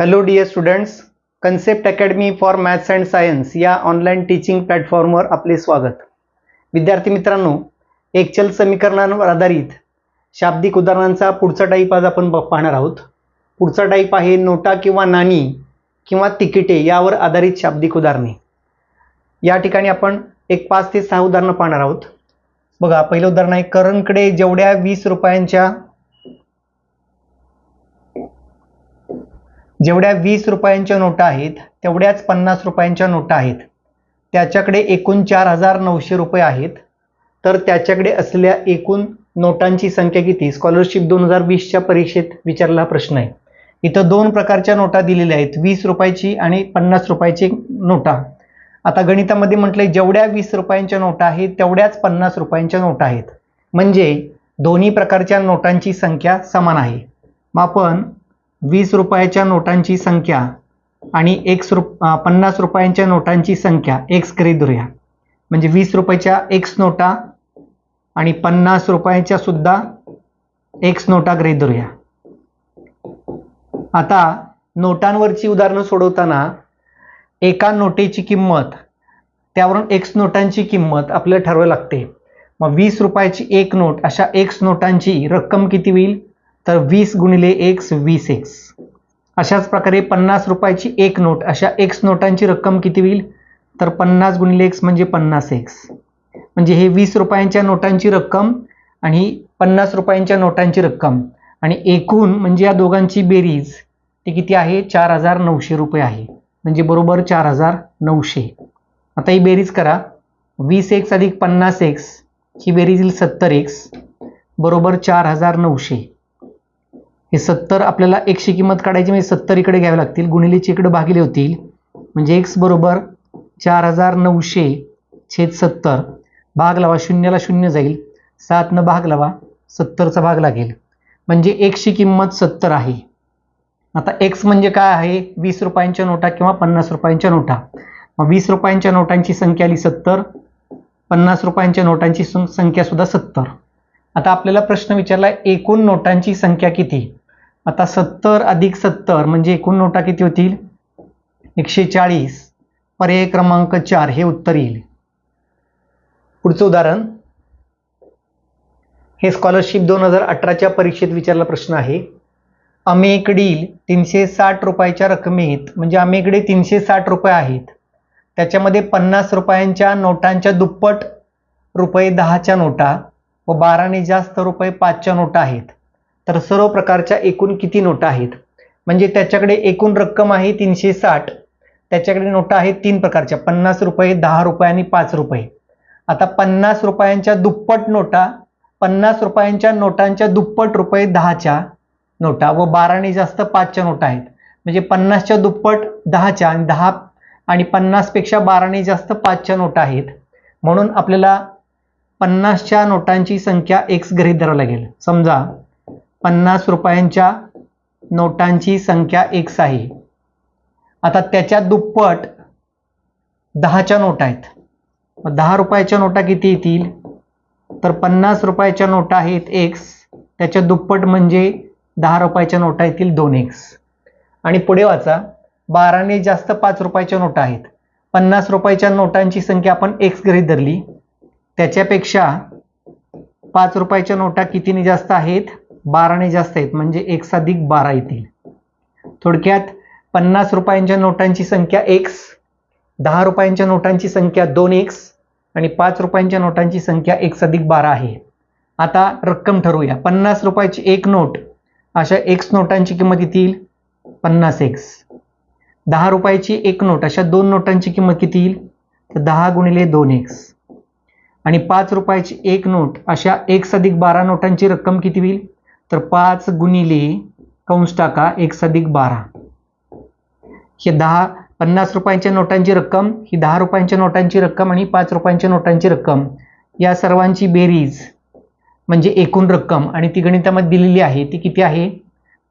Hello dear students concept academy for maths and science या online teaching प्लॅटफॉर्मवर आपले स्वागत. विद्यार्थी मित्रांनो एकचल समीकरणांवर आधारित शाब्दिक उदाहरणांचा पुढचा टाईप आज आपण ब- पाहणार आहोत. पुढचा टाईप आहे नोटा किंवा नाणी किंवा तिकिटे यावर आधारित शाब्दिक उदाहरणे. या ठिकाणी आपण एक पाच ते सहा उदाहरणं पाहणार आहोत. बघा पहिलं उदाहरण आहे करणकडे जेवढ्या वीस रुपयांच्या जेवढ्या वीस रुपयांच्या नोटा आहेत तेवढ्याच पन्नास रुपयांच्या नोटा आहेत. त्याच्याकडे एकूण चार हजार नऊशे रुपये आहेत. तर त्याच्याकडे असलेल्या एकूण नोटांची संख्या किती? स्कॉलरशिप दोन हजार वीसच्या परीक्षेत विचारला प्रश्न आहे. इथं दोन प्रकारच्या नोटा दिलेल्या आहेत. वीस रुपयाची आणि पन्नास रुपयाची नोटा. आता गणितामध्ये म्हटलंय जेवढ्या वीस रुपयांच्या नोटा आहेत तेवढ्याच पन्नास रुपयांच्या नोटा आहेत. म्हणजे दोन्ही प्रकारच्या नोटांची संख्या समान आहे. मग आपण वीस रुपयाच्या नोटांची संख्या आणि एक्स रुप पन्नास रुपयांच्या नोटांची संख्या. एक्स गृहीत धरूया. म्हणजे वीस रुपयाच्या एक्स नोटा आणि पन्नास रुपयाच्या सुद्धा एक्स नोटा गृहीत धरूया. आता नोटांवरची उदाहरणं सोडवताना एका नोटेची किंमत त्यावरून एक्स नोटांची किंमत आपल्याला ठरवावी लागते. मग वीस रुपयाची एक नोट अशा एक्स नोटांची रक्कम किती होईल? तर वीस गुणिले एक्स वीस एक्स अशाच प्रकारे पन्नास रुपयाची एक नोट अशा एक्स नोटांची रक्कम किती होईल? तर पन्नास गुणिले एक्स म्हणजे पन्नास एक्स म्हणजे हे वीस रुपयांच्या नोटांची रक्कम आणि पन्नास रुपयांच्या नोटांची रक्कम. आणि एकूण म्हणजे या दोघांची बेरीज ती किती आहे? चार हजार नऊशे रुपये आहे. म्हणजे बरोबर चार हजार नऊशे. आता ही बेरीज करा. वीस एक्स अधिक पन्नास एक्स ही बेरीज येईल सत्तर एक्स बरोबर चार हजार नऊशे. हे सत्तर आपल्याला एकशे किंमत काढायची म्हणजे सत्तर इकडे घ्यावे लागतील. गुणिलेचे इकडे भागिले होतील. म्हणजे एक्स बरोबर चार हजार नऊशे छेद सत्तर. भाग लावा शून्याला शून्य जाईल. सातनं भाग लावा सत्तरचा भाग लागेल. म्हणजे एकशे किंमत सत्तर आहे. आता एक्स म्हणजे काय आहे? वीस रुपयांच्या नोटा किंवा पन्नास रुपयांच्या नोटा. मग वीस रुपयांच्या नोटांची संख्या आली सत्तर. पन्नास रुपयांच्या नोटांची संख्यासुद्धा सत्तर. आता आपल्याला प्रश्न विचारला एकूण नोटांची संख्या किती? आता सत्तर अधिक सत्तर म्हणजे एकूण नोटा किती होतील? एकशे चाळीस. पर्याय क्रमांक चार हे उत्तर येईल. पुढचं उदाहरण. हे स्कॉलरशिप दोन हजार अठराच्या परीक्षेत विचारला प्रश्न आहे. अमेकडील तीनशे साठ रुपयाच्या रकमेत म्हणजे अमेकडे तीनशे साठ रुपये आहेत. त्याच्यामध्ये पन्नास रुपयांच्या नोटांच्या दुप्पट रुपये दहाच्या नोटा व बाराने जास्त रुपये पाचच्या नोटा आहेत. तर सर्व प्रकारच्या एकूण किती नोटा आहेत? म्हणजे त्याच्याकडे एकूण रक्कम आहे तीनशे साठ. त्याच्याकडे नोटा आहेत तीन प्रकारच्या. पन्नास रुपये दहा रुपये आणि पाच रुपये. आता पन्नास रुपयांच्या दुप्पट नोटा पन्नास रुपयांच्या नोटांच्या दुप्पट रुपये दहाच्या नोटा व बाराने जास्त पाचच्या नोटा आहेत. म्हणजे पन्नासच्या दुप्पट दहाच्या आणि दहा आणि पन्नासपेक्षा बाराने जास्त पाचच्या नोटा आहेत. म्हणून आपल्याला पन्नासच्या नोटांची संख्या एक्स गृहीत धरावी लागेल. समजा पन्नास रुपयांच्या नोटांची संख्या एक्स आहे. आता त्याच्या दुप्पट दहाच्या नोटा आहेत. दहा रुपयाच्या नोटा किती येतील? तर पन्नास रुपयाच्या नोटा आहेत एक्स त्याच्या दुप्पट म्हणजे दहा रुपयाच्या नोटा येतील दोन एक्स आणि पुढे वाचा बाराने जास्त पाच रुपयाच्या नोटा आहेत. पन्नास रुपयाच्या नोटांची संख्या आपण एक्स गृहीत धरली. त्याच्यापेक्षा पाच रुपयाच्या नोटा कितीने जास्त आहेत? बाराने जास्त आहेत म्हणजे एक्स अधिक बारा येतील. थोडक्यात पन्नास रुपयांच्या नोटांची संख्या एक्स दहा रुपयांच्या नोटांची संख्या दोन एक्स आणि पाच रुपयांच्या नोटांची संख्या एक्स अधिक बारा आहे. आता रक्कम ठरवूया. पन्नास रुपयाची एक नोट अशा एक्स नोटांची किंमत येतील पन्नास एक्स दहा रुपयाची एक नोट अशा दोन नोटांची किंमत किती येईल? तर दहा गुणिले दोन एक्स आणि पाच रुपयाची एक नोट अशा एक्स अधिक बारा नोटांची रक्कम किती होईल? तर पाच गुणिले कंस टाका एक अधिक बारा. हे दहा पन्नास रुपयांच्या नोटांची रक्कम ही दहा रुपयांच्या नोटांची रक्कम आणि पाच रुपयांच्या नोटांची रक्कम या सर्वांची बेरीज म्हणजे एकूण रक्कम आणि ती गणितामध्ये दिलेली आहे ती किती आहे?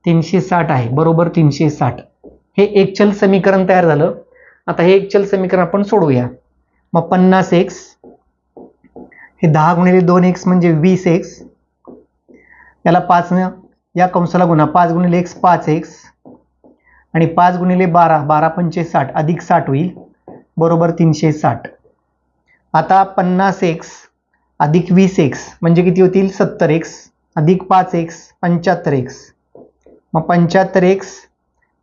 तीनशे साठ आहे. बरोबर तीनशे साठ. हे एकचल समीकरण तयार झालं. आता हे एकचल समीकरण आपण सोडवूया. मग पन्नास एक्स हे दहा गुणिले दोन एक्स म्हणजे वीस एक्स याला पाचनं या कंसाला गुणा. पाच गुणिले एक्स पाच एक्स. आणि पाच गुणिले बारा बारा पंचे साठ अधिक साठ होईल. बरोबर तीनशे साठ. आता पन्नास एक्स अधिक वीस एक्स म्हणजे किती होतील? सत्तर एक्स. अधिक पाच एक्स पंच्याहत्तर एक्स. मग पंच्याहत्तर एक्स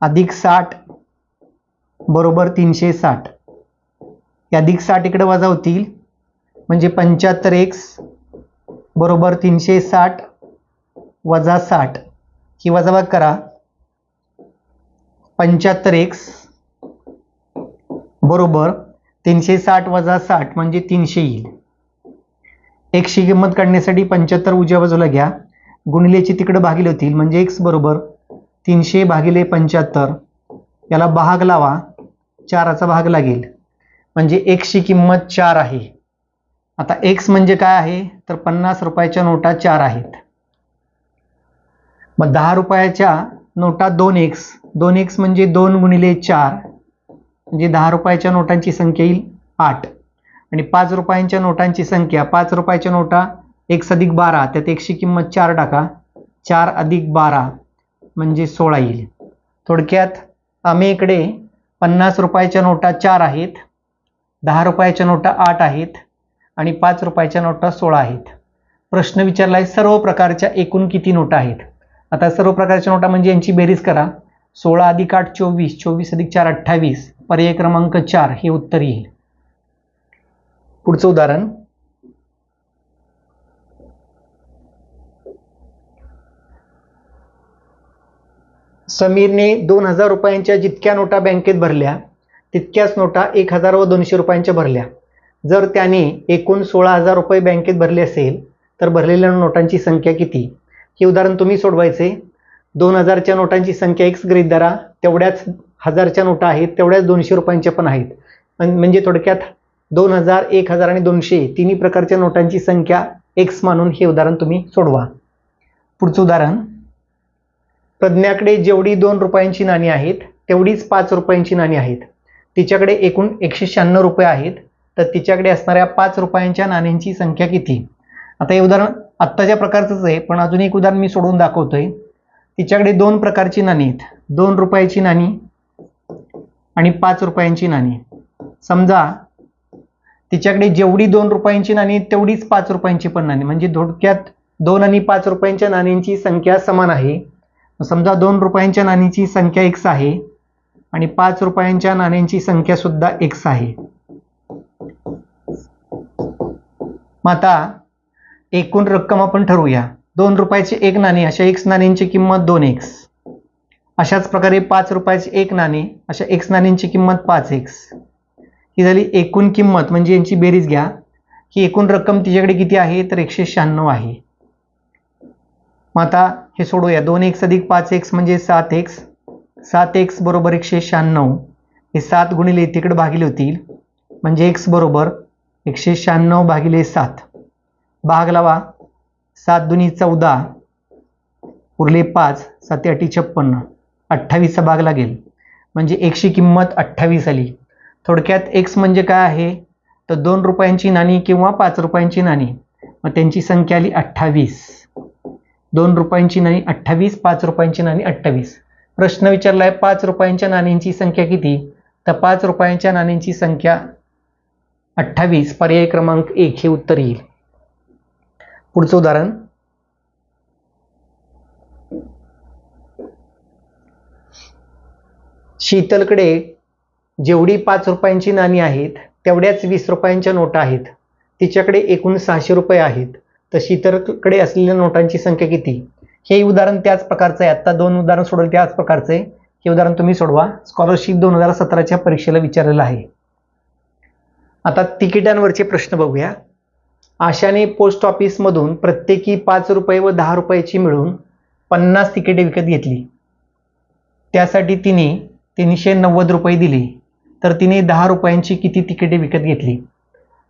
अधिक साठ बरोबर तीनशे साठ. हे अधिक साठ इकडे वजा होतील. म्हणजे पंच्याहत्तर एक्स बरोबर तीनशे साठ. वजा साठ. ही वजाबाग करा. पंच्याहत्तर एक्स बरोबर तीनशे साठ वजा साठ म्हणजे तीनशे येईल. एक्सची किंमत काढण्यासाठी पंच्याहत्तर उजव्या बाजूला घ्या. गुणिलेची तिकडं भागिले होतील म्हणजे एक्स बरोबर तीनशे भागिले पंच्याहत्तर. याला भाग लावा. चाराचा भाग लागेल. म्हणजे एक्सची किंमत चार आहे. आता एक्स म्हणजे काय आहे? तर पन्नास रुपयाच्या नोटा चार आहेत. मग दहा रुपयाच्या नोटा दोन एक्स दोन एक्स म्हणजे दोन गुणिले चार. म्हणजे दहा रुपयाच्या नोटांची संख्या येईल आठ. आणि पाच रुपयांच्या नोटांची संख्या पाच रुपयाच्या नोटा एक्स अधिक बारा त्यात एकशे किंमत चार टाका. चार अधिक बारा म्हणजे सोळा येईल. थोडक्यात आम्ही इकडे पन्नास रुपयाच्या नोटा चार आहेत दहा रुपयाच्या नोटा आठ आहेत आणि पाच रुपयाच्या नोटा सोळा आहेत. प्रश्न विचारला आहे सर्व प्रकारच्या एकूण किती नोटा आहेत? आता सर्व प्रकारच्या नोटा म्हणजे यांची बेरीज करा. सोळा अधिक आठ चोवीस. चोवीस अधिक चार अठ्ठावीस. पर्याय क्रमांक चार हे उत्तर येईल. पुढचं उदाहरण. समीरने दोन हजार रुपयांच्या जितक्या नोटा बँकेत भरल्या तितक्याच नोटा एक हजार व दोनशे रुपयांच्या भरल्या. जर त्याने एकूण सोळा हजार रुपये बँकेत भरले असेल तर भरलेल्या नोटांची संख्या किती? हे उदाहरण तुम्ही सोडवायचे. दोन हजारच्या नोटांची संख्या एक्स गृहित धरा. तेवढ्याच हजारच्या नोटा आहेत तेवढ्याच दोनशे रुपयांच्या पण आहेत. म्हणजे थोडक्यात दोन हजार एक हजार आणि दोनशे तिन्ही प्रकारच्या नोटांची संख्या एक्स मानून हे उदाहरण तुम्ही सोडवा. पुढचं उदाहरण. प्रज्ञाकडे जेवढी दोन रुपयांची नाणी आहेत तेवढीच पाच रुपयांची नाणी आहेत. तिच्याकडे एकूण एकशे शहाण्णव रुपये आहेत तर तिच्याकडे असणाऱ्या पाच रुपयांच्या नाण्यांची संख्या किती? आता हे उदाहरण आत्ताच्या प्रकारचंच आहे पण अजून एक उदाहरण मी सोडून दाखवतोय. तिच्याकडे दोन प्रकारची नाणी आहेत. दोन रुपयाची नाणी आणि पाच रुपयांची नाणी. समजा तिच्याकडे जेवढी दोन रुपयांची नाणी आहेत, तेवढीच पाच रुपयांची पण नाणी. म्हणजे थोडक्यात दोन आणि पाच रुपयांच्या नाण्यांची संख्या समान आहे. समजा दोन रुपयांच्या नाणीची संख्या एक्स आहे आणि पाच रुपयांच्या नाण्यांची संख्या सुद्धा एक्स आहे. मग आता एकूण रक्कम आपण ठरवूया. दोन रुपयाचे एक नाणे अशा एक्स नाण्यांची किंमत दोन एक्स अशाच प्रकारे पाच रुपयाचे एक नाणे अशा एक्स नाण्यांची किंमत पाच एक्स ही झाली एकूण किंमत म्हणजे यांची बेरीज घ्या. ही एकूण रक्कम तिच्याकडे किती आहे? तर एकशे शहाण्णव आहे. मग आता हे सोडूया दोन एक्स अधिक पाच एक्स म्हणजे सात एक्स सात एक्स बरोबर एकशे शहाण्णव. हे सात गुणिले तिकडे भागिले होतील. म्हणजे एक्स बरोबर एकशे शहाण्णव भागिले सात. भाग लावा. सात दुनी चौदा. उरले पाच साते अटी छप्पन्न अठ्ठावीसचा भाग लागेल. म्हणजे एकशे किंमत अठ्ठावीस आली. थोडक्यात एक्स म्हणजे काय आहे? तर दोन रुपयांची नाणी किंवा पाच रुपयांची नाणी. मग त्यांची संख्या आली अठ्ठावीस. दोन रुपयांची नाणी अठ्ठावीस पाच रुपयांची नाणी अठ्ठावीस. प्रश्न विचारला आहे पाच रुपयांच्या नाण्यांची संख्या किती? तर पाच रुपयांच्या नाण्यांची संख्या अठ्ठावीस. पर्याय क्रमांक एक हे उत्तर येईल. पुढचं उदाहरण. शीतलकडे जेवढी पाच रुपयांची नाणी आहेत तेवढ्याच वीस रुपयांच्या नोटा आहेत. तिच्याकडे एकूण सहाशे रुपये आहेत. तर शीतलकडे असलेल्या नोटांची संख्या किती? हे उदाहरण त्याच प्रकारचं आहे. आत्ता दोन उदाहरण सोडवलं त्याच प्रकारचं आहे. हे उदाहरण तुम्ही सोडवा. स्कॉलरशिप दोन हजार सतराच्या परीक्षेला विचारलेलं आहे. आता तिकिटांवरचे प्रश्न बघूया. आशाने पोस्ट ऑफिसमधून प्रत्येकी पाच रुपये व दहा रुपयाची मिळून पन्नास तिकिटे विकत घेतली. त्यासाठी तिने तीनशे नव्वद रुपये दिले. तर तिने दहा रुपयांची किती तिकिटे विकत घेतली?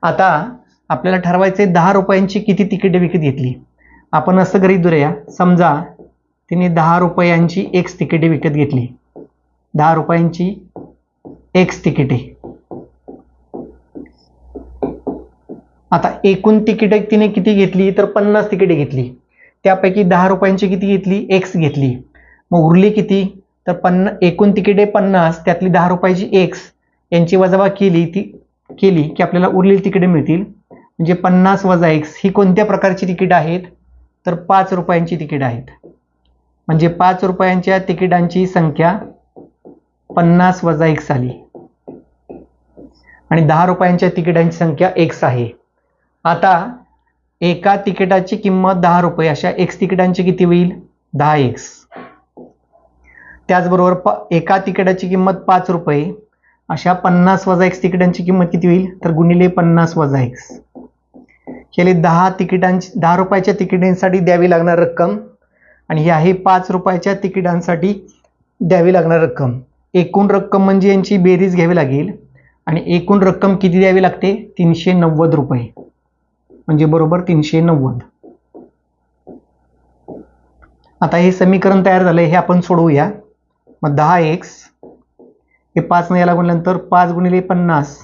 आता आपल्याला ठरवायचे दहा रुपयांची किती तिकिटे विकत घेतली. आपण असं गरीब धरूया समजा तिने दहा रुपयांची एक्स तिकिटे विकत घेतली. दहा रुपयांची एक्स तिकिटे. आता एकूण तिकिटे तिने किती घेतली? तर पन्नास तिकिटे घेतली. त्यापैकी दहा रुपयांची किती घेतली? एक्स घेतली. मग उरली किती? तर पन्ना एकूण तिकिटे पन्नास त्यातली दहा रुपयाची एक्स यांची वजावा केली ती केली की आपल्याला उरलेली तिकिटे मिळतील. म्हणजे पन्नास वजा एक्स ही कोणत्या प्रकारची तिकीट आहेत? तर पाच रुपयांची तिकीट आहेत. म्हणजे पाच रुपयांच्या तिकिटांची संख्या पन्नास वजा एक्स आली. आणि दहा रुपयांच्या तिकिटांची संख्या एक्स आहे. आता एका तिकिटाची किंमत दहा रुपये अशा एक्स तिकिटांची किती होईल? दहा एक्स त्याचबरोबर प एका तिकिटाची किंमत पाच रुपये अशा पन्नास वजा एक्स तिकिटांची किंमत किती होईल? तर गुणिले पन्नास वजा एक्स केले दहा तिकिटांची दहा रुपयाच्या तिकिटांसाठी द्यावी लागणार रक्कम आणि ही आहे पाच रुपयाच्या तिकिटांसाठी द्यावी लागणार रक्कम. एकूण रक्कम म्हणजे यांची बेरीज घ्यावी लागेल आणि एकूण रक्कम किती द्यावी लागते? तीनशे नव्वद रुपये. म्हणजे बरोबर तीनशे नव्वद. आता हे समीकरण तयार झालंय हे आपण सोडवूया. मग दहा एक्स हे पाच याला गुणल्यानंतर पाच गुणिले पन्नास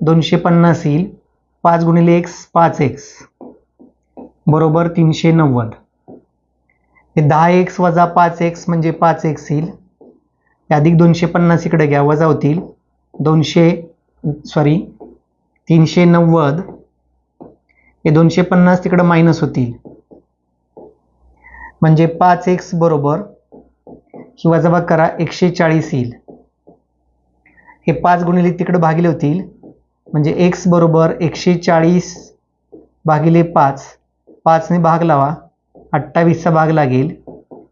दोनशे पन्नास येईल. पाच गुणिले एक्स पाच एक्स बरोबर तीनशे नव्वद. हे दहा एक्स वजा पाच एक्स म्हणजे पाच एक्स येईल. हे अधिक दोनशे पन्नास इकडे घ्या वजा होतील. दोनशे सॉरी तीनशे नव्वद. हे दोनशे पन्नास तिकडं मायनस होतील म्हणजे पाच एक्स बरोबर ही वजाबाग करा एकशे चाळीस येईल. हे पाच गुणिले तिकडं भागिले होतील. म्हणजे एक्स बरोबर एकशे चाळीस भागिले पाच. पाचने भाग लावा अठ्ठावीसचा भाग लागेल.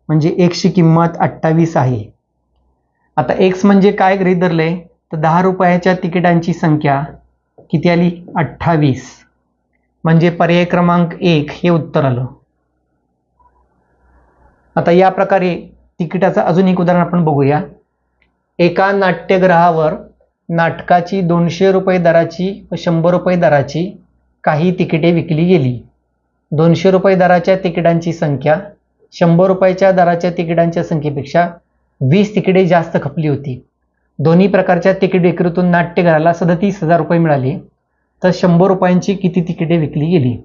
म्हणजे एक्सची किंमत अठ्ठावीस आहे. आता एक्स म्हणजे काय गृहीत धरले? तर दहा रुपयाच्या तिकिटांची संख्या किती आली? अठ्ठावीस. म्हणजे पर्याय क्रमांक एक हे उत्तर आलं. आता या प्रकारे तिकिटाचं अजून एक उदाहरण आपण बघूया. एका नाट्यग्रहावर नाटकाची दोनशे रुपये दराची व शंभर रुपये दराची काही तिकिटे विकली गेली. दोनशे रुपये दराच्या तिकिटांची संख्या शंभर रुपयाच्या दराच्या तिकिटांच्या संख्येपेक्षा वीस तिकिटे जास्त खपली होती. दोन्ही प्रकारच्या तिकीट विक्रीतून नाट्यगृहाला सदतीस हजार रुपये मिळाले. तर शंभर रुपयांची किती तिकिटे विकली गेली?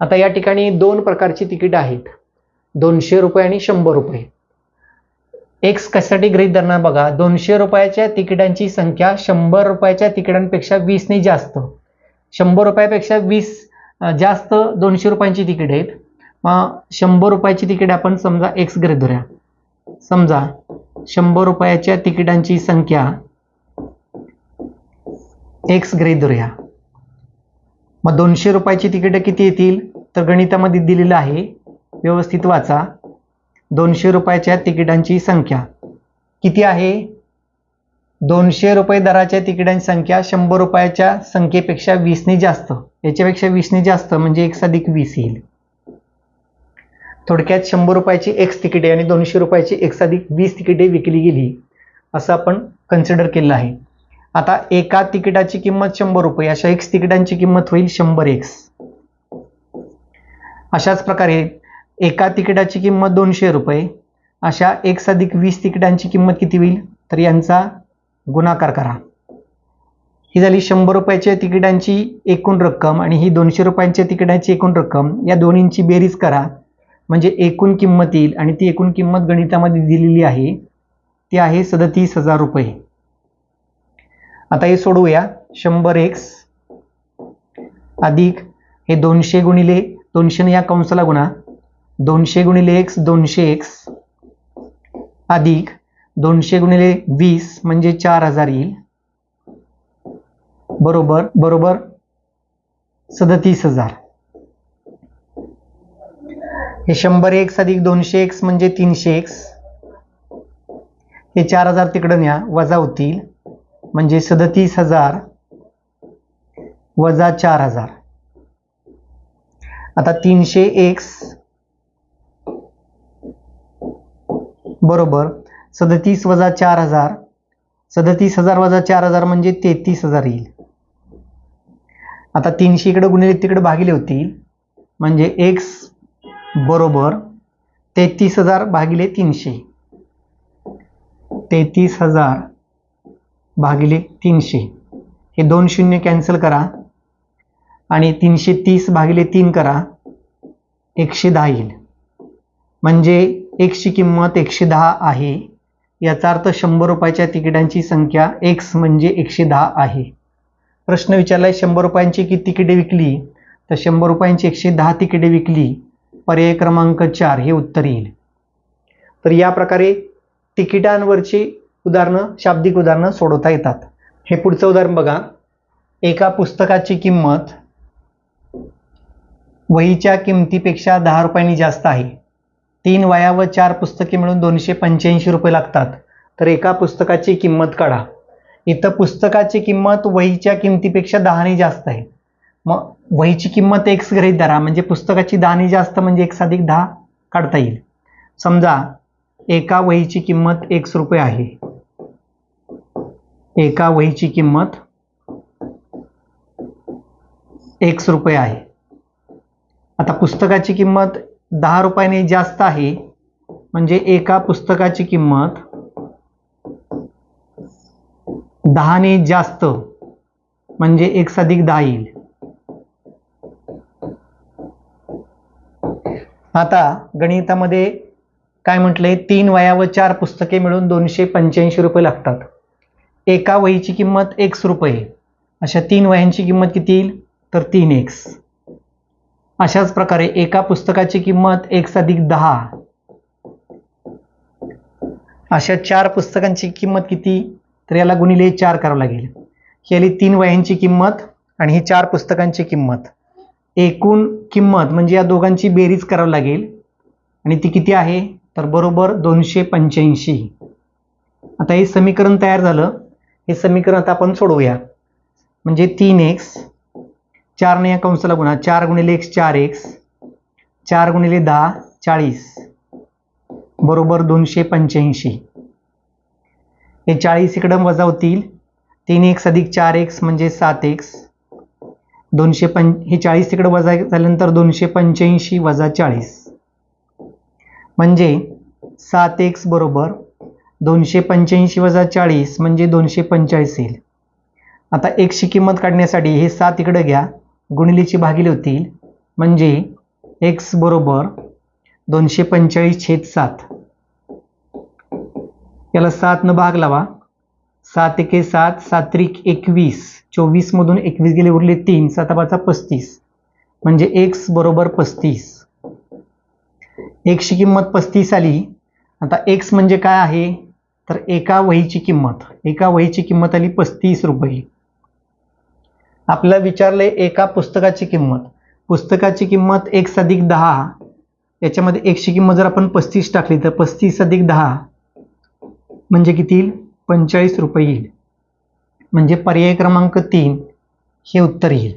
आता या ठिकाणी दोन प्रकारची तिकीट आहेत. दोनशे रुपये आणि शंभर रुपये. एक्स कशासाठी गृहित धरणार बघा. दोनशे रुपयाच्या तिकिटांची संख्या शंभर रुपयाच्या तिकिटांपेक्षा वीसने जास्त. शंभर रुपयापेक्षा वीस जास्त दोनशे रुपयांची तिकीट आहेत. मग शंभर रुपयाची तिकीट आपण समजा एक्स गृहित धरूया. समजा शंभर रुपयाच्या तिकिटांची संख्या एक्स गृहित धरूया. मग दोनशे रुपयाची तिकीटं किती येतील? तर गणितामध्ये दिलेलं आहे. व्यवस्थित वाचा. दोनशे रुपयाच्या तिकिटांची संख्या. किती आहे? दोनशे रुपये दराच्या तिकिटांची संख्या शंभर रुपयाच्या संख्येपेक्षा वीसने जास्त. याच्यापेक्षा वीसने जास्त म्हणजे एक अधिक वीस येईल. थोडक्यात शंभर रुपयाची एक्स तिकिटे आणि दोनशे रुपयाची एक्स अधिक वीस तिकिटे विकली गेली. असं आपण कन्सिडर केलं आहे. आता एका तिकिटाची किंमत शंभर रुपये अशा एक्स तिकिटांची किंमत होईल शंभर एक्स अशाच प्रकारे एका तिकिटाची किंमत दोनशे रुपये अशा एक्स अधिक वीस तिकिटांची किंमत किती होईल? तर यांचा गुणाकार करा. ही झाली शंभर रुपयाच्या तिकिटांची एकूण रक्कम आणि ही दोनशे रुपयांच्या तिकिटांची एकूण रक्कम या दोन्हींची बेरीज करा. म्हणजे एकूण किंमत येईल आणि ती एकूण किंमत गणितामध्ये दिलेली आहे ती आहे सदतीस हजार रुपये. आता हे सोडवूया. शंभर एक्स अधिक हे दोनशे गुणिले दोनशेने या कंसाला गुणा. दोनशे गुणिले एक्स दोनशे एक्स अधिक दोनशे गुणिले वीस म्हणजे चार हजार येईल. बरोबर बरोबर सदतीस हजार. हे शंभर एक्स अधिक दोनशे एक्स म्हणजे तीनशे एक्स हे चार हजार तिकडं न्या वजा होतील. म्हणजे सदतीस हजार वजा चार हजार. आता तीनशे एक्स बरोबर सदतीस वजा चार हजार. सदतीस हजार वजा चार हजार म्हणजे तेहतीस हजार येईल. आता तीनशे इकडे गुणिले तिकडे भागिले होतील म्हणजे एक्स बरोबर तेहतीस हजार भागिले तीनशे. तेहतीस हजार भागिले तीनशे. हे दोन शून्य कॅन्सल करा. आणि तीनशे तीस भागिले तीन करा. एकशे दहा येईल. म्हणजे एक्सची किंमत एकशे दहा आहे. याचा अर्थ शंभर रुपयाच्या तिकिटांची संख्या एक्स म्हणजे एकशे दहा आहे. प्रश्न विचारलाय शंभर रुपयांची की तिकिटे विकली? तर शंभर रुपयांची एकशे दहा तिकिटे विकली. पर्याय क्रमांक चार हे उत्तर येईल. तर या प्रकारे तिकिटांवरची उदाहरणं शाब्दिक उदाहरणं सोडवता येतात. हे पुढचं उदाहरण बघा. एका पुस्तकाची किंमत वहीच्या किमतीपेक्षा दहा रुपयांनी जास्त आहे. तीन वया व चार पुस्तके मिळून दोनशे पंच्याऐंशी रुपये लागतात. तर एका पुस्तकाची किंमत काढा. इथं पुस्तकाची किंमत वहीच्या किमतीपेक्षा दहाने जास्त आहे. मग वहीची किंमत एक्स गृहीत धरा. म्हणजे पुस्तकाची दहाने जास्त म्हणजे एक्स अधिक दहा काढता येईल. समजा एका वहीची किंमत एक्स रुपये आहे. एका वहीची किंमत एक्स रुपये आहे. आता पुस्तकाची किंमत दहा रुपयाने जास्त आहे म्हणजे एका पुस्तकाची किंमत दहाने जास्त म्हणजे एक अधिक दहा येईल. आता गणितामध्ये काय म्हटलंय? तीन वया व चार पुस्तके मिळून दोनशे पंच्याऐंशी रुपये लागतात. एका वहीची किंमत एक्स रुपये अशा तीन वह्यांची किंमत किती येईल? तर तीन एक्स अशाच प्रकारे एका पुस्तकाची किंमत एक्स अधिक दहा. अशा चार पुस्तकांची किंमत किती? तर याला गुणिले चार करावं लागेल. ही आली तीन वह्यांची किंमत आणि ही चार पुस्तकांची किंमत. एकूण किंमत म्हणजे या दोघांची बेरीज करावी लागेल. आणि ती किती आहे? तर बरोबर दोनशे पंच्याऐंशी. आता हे समीकरण तयार झालं. हे समीकरण आता आपण सोडवूया. म्हणजे तीन एक्स चारने या कंसाला गुणा चार गुणिले एक्स चार एक्स चार गुणिले दहा चाळीस. बरोबर दोनशे पंच्याऐंशी. हे चाळीस इकडं वजा होतील. तीन एक्स अधिक चार एक्स म्हणजे सात एक्स दोनशे पं हे चाळीस तिकडं वजा झाल्यानंतर दोनशे पंच्याऐंशी वजा चाळीस. म्हणजे सात एक्स बरोबर दोनशे पंच्याऐंशी वजा चाळीस म्हणजे दोनशे पंचेचाळीस येईल. आता एकशी किंमत काढण्यासाठी हे सात इकडं घ्या. गुणिलेची भागिले होतील. म्हणजे एक्स बरोबर दोनशे पंचेचाळीस छेद सात. याला सातनं भाग लावा. सात एके सात सात्रिक एकवीस. चोवीसमधून एकवीस गेले उरले तीन. सातबाचा पस्तीस. म्हणजे एक्स बरोबर पस्तीस. एकशी किंमत पस्तीस आली. आता एक्स म्हणजे काय आहे? तर एका वहीची किंमत एका वहीची किंमत आली पस्तीस रुपये. आपल्याला विचारले एका पुस्तकाची किंमत. पुस्तकाची किंमत एक अधिक दहा. याच्यामध्ये एकशे किंमत जर आपण पस्तीस टाकली तर पस्तीस अधिक दहा म्हणजे किती येईल? पंचेचाळीस रुपये येईल. म्हणजे पर्याय क्रमांक तीन हे उत्तर येईल.